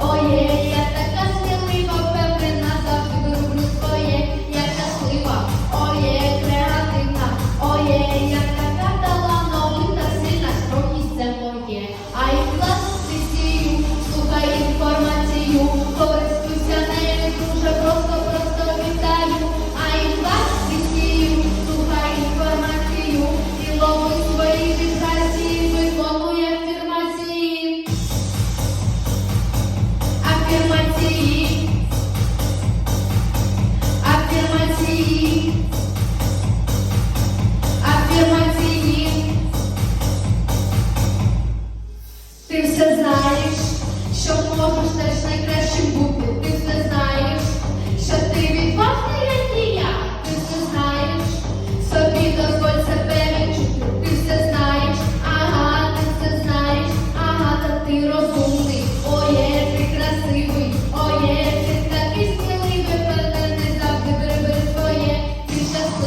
Ой, Princesais estão mortos nas negras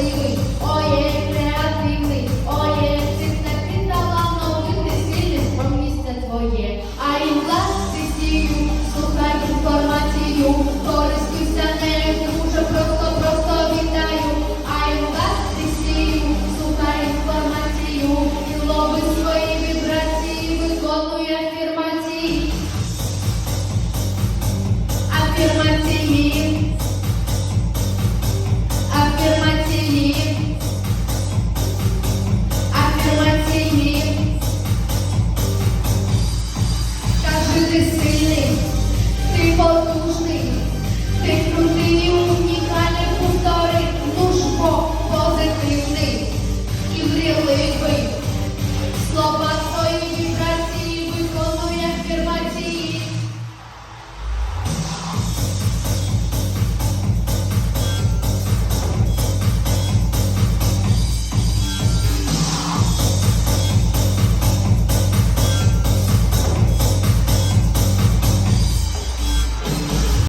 красивий, ой, як креативний, ой, як ти такий талановитий, просто, просто вітаю. А і власти слухай інформацію, і лови свої вібрації, виконує афірмації. Афірмації.